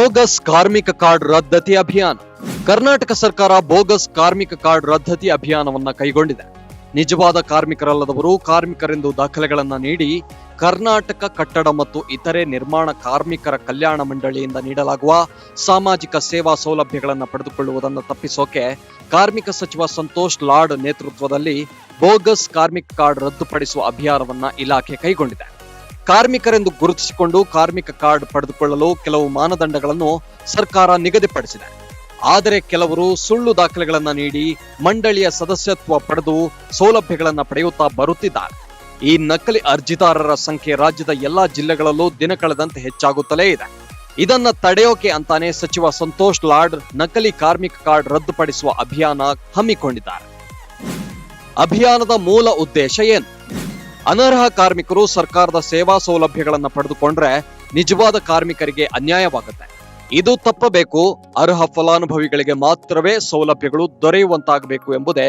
Bogus ಕಾರ್ಮಿಕ card ರದ್ದತಿ ಅಭಿಯಾನ. ಕರ್ನಾಟಕ ಸರ್ಕಾರ ಬೋಗಸ್ ಕಾರ್ಮಿಕ ಕಾರ್ಡ್ ರದ್ದತಿ ಅಭಿಯಾನವನ್ನ ಕೈಗೊಂಡಿದೆ. ನಿಜವಾದ ಕಾರ್ಮಿಕರಲ್ಲದವರು ಕಾರ್ಮಿಕರೆಂದು ದಾಖಲೆಗಳನ್ನ ನೀಡಿ ಕರ್ನಾಟಕ ಕಟ್ಟಡ ಮತ್ತು ಇತರೆ ನಿರ್ಮಾಣ ಕಾರ್ಮಿಕರ ಕಲ್ಯಾಣ ಮಂಡಳಿಯಿಂದ ನೀಡಲಾಗುವ ಸಾಮಾಜಿಕ ಸೇವಾ ಸೌಲಭ್ಯಗಳನ್ನು ಪಡೆದುಕೊಳ್ಳುವುದನ್ನು ತಪ್ಪಿಸೋಕೆ ಕಾರ್ಮಿಕ ಸಚಿವ ಸಂತೋಷ್ ಲಾಡ್ ನೇತೃತ್ವದಲ್ಲಿ ಬೋಗಸ್ ಕಾರ್ಮಿಕ ಕಾರ್ಡ್ ರದ್ದುಪಡಿಸುವ ಅಭಿಯಾನವನ್ನು ಇಲಾಖೆ ಕೈಗೊಂಡಿದೆ. ಕಾರ್ಮಿಕರೆಂದು ಗುರುತಿಸಿಕೊಂಡು ಕಾರ್ಮಿಕ ಕಾರ್ಡ್ ಪಡೆದುಕೊಳ್ಳಲು ಕೆಲವು ಮಾನದಂಡಗಳನ್ನು ಸರ್ಕಾರ ನಿಗದಿಪಡಿಸಿದೆ. ಆದರೆ ಕೆಲವರು ಸುಳ್ಳು ದಾಖಲೆಗಳನ್ನು ನೀಡಿ ಮಂಡಳಿಯ ಸದಸ್ಯತ್ವ ಪಡೆದು ಸೌಲಭ್ಯಗಳನ್ನು ಪಡೆಯುತ್ತಾ ಬರುತ್ತಿದ್ದಾರೆ. ಈ ನಕಲಿ ಅರ್ಜಿದಾರರ ಸಂಖ್ಯೆ ರಾಜ್ಯದ ಎಲ್ಲಾ ಜಿಲ್ಲೆಗಳಲ್ಲೂ ದಿನ ಕಳೆದಂತೆ ಹೆಚ್ಚಾಗುತ್ತಲೇ ಇದೆ. ಇದನ್ನ ತಡೆಯೋಕೆ ಅಂತಾನೆ ಸಚಿವ ಸಂತೋಷ್ ಲಾಡ್ ನಕಲಿ ಕಾರ್ಮಿಕ ಕಾರ್ಡ್ ರದ್ದುಪಡಿಸುವ ಅಭಿಯಾನ ಹಮ್ಮಿಕೊಂಡಿದ್ದಾರೆ. ಅಭಿಯಾನದ ಮೂಲ ಉದ್ದೇಶ ಏನು? ಅನರ್ಹ ಕಾರ್ಮಿಕರು ಸರ್ಕಾರದ ಸೇವಾ ಸೌಲಭ್ಯಗಳನ್ನು ಪಡೆದುಕೊಂಡ್ರೆ ನಿಜವಾದ ಕಾರ್ಮಿಕರಿಗೆ ಅನ್ಯಾಯವಾಗುತ್ತೆ. ಇದು ತಪ್ಪಬೇಕು ಅರ್ಹ ಫಲಾನುಭವಿಗಳಿಗೆ ಮಾತ್ರವೇ ಸೌಲಭ್ಯಗಳು ದೊರೆಯುವಂತಾಗಬೇಕು ಎಂಬುದೇ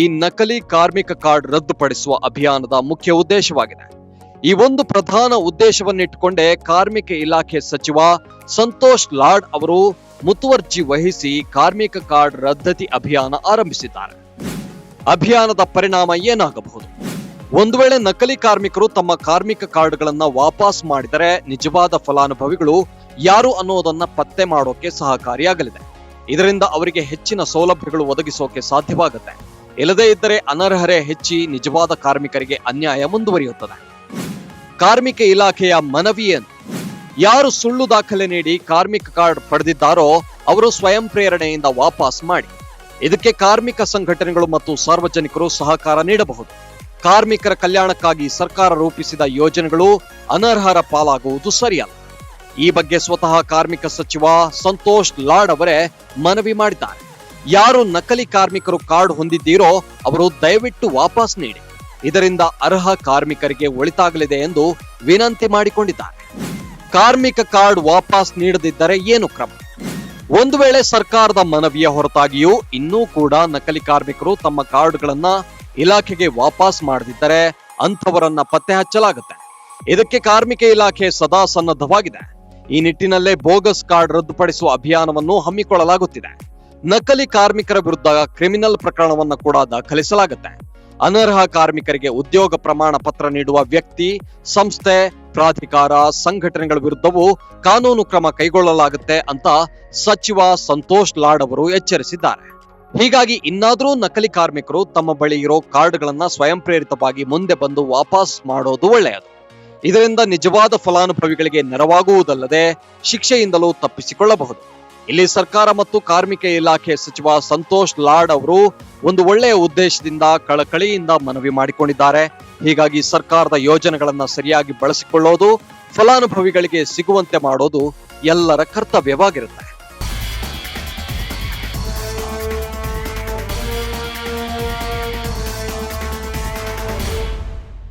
ಈ ನಕಲಿ ಕಾರ್ಮಿಕ ಕಾರ್ಡ್ ರದ್ದುಪಡಿಸುವ ಅಭಿಯಾನದ ಮುಖ್ಯ ಉದ್ದೇಶವಾಗಿದೆ. ಈ ಒಂದು ಪ್ರಧಾನ ಉದ್ದೇಶವನ್ನಿಟ್ಟುಕೊಂಡೇ ಕಾರ್ಮಿಕ ಇಲಾಖೆ ಸಚಿವ ಸಂತೋಷ್ ಲಾಡ್ ಅವರು ಮುತುವರ್ಜಿ ವಹಿಸಿ ಕಾರ್ಮಿಕ ಕಾರ್ಡ್ ರದ್ದತಿ ಅಭಿಯಾನ ಆರಂಭಿಸಿದ್ದಾರೆ. ಅಭಿಯಾನದ ಪರಿಣಾಮ ಏನಾಗಬಹುದು? ಒಂದು ವೇಳೆ ನಕಲಿ ಕಾರ್ಮಿಕರು ತಮ್ಮ ಕಾರ್ಮಿಕ ಕಾರ್ಡ್ಗಳನ್ನ ವಾಪಸ್ ಮಾಡಿದರೆ ನಿಜವಾದ ಫಲಾನುಭವಿಗಳು ಯಾರು ಅನ್ನೋದನ್ನ ಪತ್ತೆ ಮಾಡೋಕೆ ಸಹಕಾರಿಯಾಗಲಿದೆ. ಇದರಿಂದ ಅವರಿಗೆ ಹೆಚ್ಚಿನ ಸೌಲಭ್ಯಗಳು ಒದಗಿಸೋಕೆ ಸಾಧ್ಯವಾಗುತ್ತೆ. ಇಲ್ಲದೇ ಇದ್ದರೆ ಅನರ್ಹರೇ ಹೆಚ್ಚಿ ನಿಜವಾದ ಕಾರ್ಮಿಕರಿಗೆ ಅನ್ಯಾಯ ಮುಂದುವರಿಯುತ್ತದೆ. ಕಾರ್ಮಿಕ ಇಲಾಖೆಯ ಮನವಿಯೇನು ಯಾರು ಸುಳ್ಳು ದಾಖಲೆ ನೀಡಿ ಕಾರ್ಮಿಕ ಕಾರ್ಡ್ ಪಡೆದಿದ್ದಾರೋ ಅವರು ಸ್ವಯಂ ಪ್ರೇರಣೆಯಿಂದ ವಾಪಸ್ ಮಾಡಿ. ಇದಕ್ಕೆ ಕಾರ್ಮಿಕ ಸಂಘಟನೆಗಳು ಮತ್ತು ಸಾರ್ವಜನಿಕರು ಸಹಕಾರ ನೀಡಬಹುದು. ಕಾರ್ಮಿಕರ ಕಲ್ಯಾಣಕ್ಕಾಗಿ ಸರ್ಕಾರ ರೂಪಿಸಿದ ಯೋಜನೆಗಳು ಅನರ್ಹರ ಪಾಲಾಗುವುದು ಸರಿಯಲ್ಲ. ಈ ಬಗ್ಗೆ ಸ್ವತಃ ಕಾರ್ಮಿಕ ಸಚಿವ ಸಂತೋಷ್ ಲಾಡ್ ಅವರೇ ಮನವಿ ಮಾಡಿದ್ದಾರೆ. ಯಾರು ನಕಲಿ ಕಾರ್ಮಿಕರು ಕಾರ್ಡ್ ಹೊಂದಿದ್ದೀರೋ ಅವರು ದಯವಿಟ್ಟು ವಾಪಸ್ ನೀಡಿ. ಇದರಿಂದ ಅರ್ಹ ಕಾರ್ಮಿಕರಿಗೆ ಒಳಿತಾಗಲಿದೆ ಎಂದು ವಿನಂತಿ ಮಾಡಿಕೊಂಡಿದ್ದಾರೆ. ಕಾರ್ಮಿಕ ಕಾರ್ಡ್ ವಾಪಸ್ ನೀಡದಿದ್ದರೆ ಏನು ಕ್ರಮ? ಒಂದು ವೇಳೆ ಸರ್ಕಾರದ ಮನವಿಯ ಹೊರತಾಗಿಯೂ ಇನ್ನೂ ಕೂಡ ನಕಲಿ ಕಾರ್ಮಿಕರು ತಮ್ಮ ಕಾರ್ಡ್ಗಳನ್ನ ಇಲಾಖೆಗೆ ವಾಪಸ್ ಮಾಡದಿದ್ದರೆ ಅಂಥವರನ್ನ ಪತ್ತೆ ಹಚ್ಚಲಾಗುತ್ತೆ. ಇದಕ್ಕೆ ಕಾರ್ಮಿಕ ಇಲಾಖೆ ಸದಾ ಸನ್ನದ್ಧವಾಗಿದೆ. ಈ ನಿಟ್ಟಿನಲ್ಲೇ ಬೋಗಸ್ ಕಾರ್ಡ್ ರದ್ದುಪಡಿಸುವ ಅಭಿಯಾನವನ್ನು ಹಮ್ಮಿಕೊಳ್ಳಲಾಗುತ್ತಿದೆ. ನಕಲಿ ಕಾರ್ಮಿಕರ ವಿರುದ್ಧ ಕ್ರಿಮಿನಲ್ ಪ್ರಕರಣವನ್ನ ಕೂಡ ದಾಖಲಿಸಲಾಗುತ್ತೆ. ಅನರ್ಹ ಕಾರ್ಮಿಕರಿಗೆ ಉದ್ಯೋಗ ಪ್ರಮಾಣ ಪತ್ರ ನೀಡುವ ವ್ಯಕ್ತಿ, ಸಂಸ್ಥೆ, ಪ್ರಾಧಿಕಾರ, ಸಂಘಟನೆಗಳ ವಿರುದ್ಧವೂ ಕಾನೂನು ಕ್ರಮ ಕೈಗೊಳ್ಳಲಾಗುತ್ತೆ ಅಂತ ಸಚಿವ ಸಂತೋಷ್ ಲಾಡ್ ಅವರು ಎಚ್ಚರಿಸಿದ್ದಾರೆ. ಹೀಗಾಗಿ ಇನ್ನಾದರೂ ನಕಲಿ ಕಾರ್ಮಿಕರು ತಮ್ಮ ಬಳಿ ಇರೋ ಕಾರ್ಡ್ಗಳನ್ನ ಸ್ವಯಂ ಪ್ರೇರಿತವಾಗಿ ಮುಂದೆ ಬಂದು ವಾಪಸ್ ಮಾಡೋದು ಒಳ್ಳೆಯದು. ಇದರಿಂದ ನಿಜವಾದ ಫಲಾನುಭವಿಗಳಿಗೆ ನೆರವಾಗುವುದಲ್ಲದೆ ಶಿಕ್ಷೆಯಿಂದಲೂ ತಪ್ಪಿಸಿಕೊಳ್ಳಬಹುದು. ಇಲ್ಲಿ ಸರ್ಕಾರ ಮತ್ತು ಕಾರ್ಮಿಕ ಇಲಾಖೆ ಸಚಿವ ಸಂತೋಷ್ ಲಾಡ್ ಅವರು ಒಂದು ಒಳ್ಳೆಯ ಉದ್ದೇಶದಿಂದ ಕಳಕಳಿಯಿಂದ ಮನವಿ ಮಾಡಿಕೊಂಡಿದ್ದಾರೆ. ಹೀಗಾಗಿ ಸರ್ಕಾರದ ಯೋಜನೆಗಳನ್ನ ಸರಿಯಾಗಿ ಬಳಸಿಕೊಳ್ಳೋದು, ಫಲಾನುಭವಿಗಳಿಗೆ ಸಿಗುವಂತೆ ಮಾಡೋದು ಎಲ್ಲರ ಕರ್ತವ್ಯವಾಗಿರುತ್ತೆ.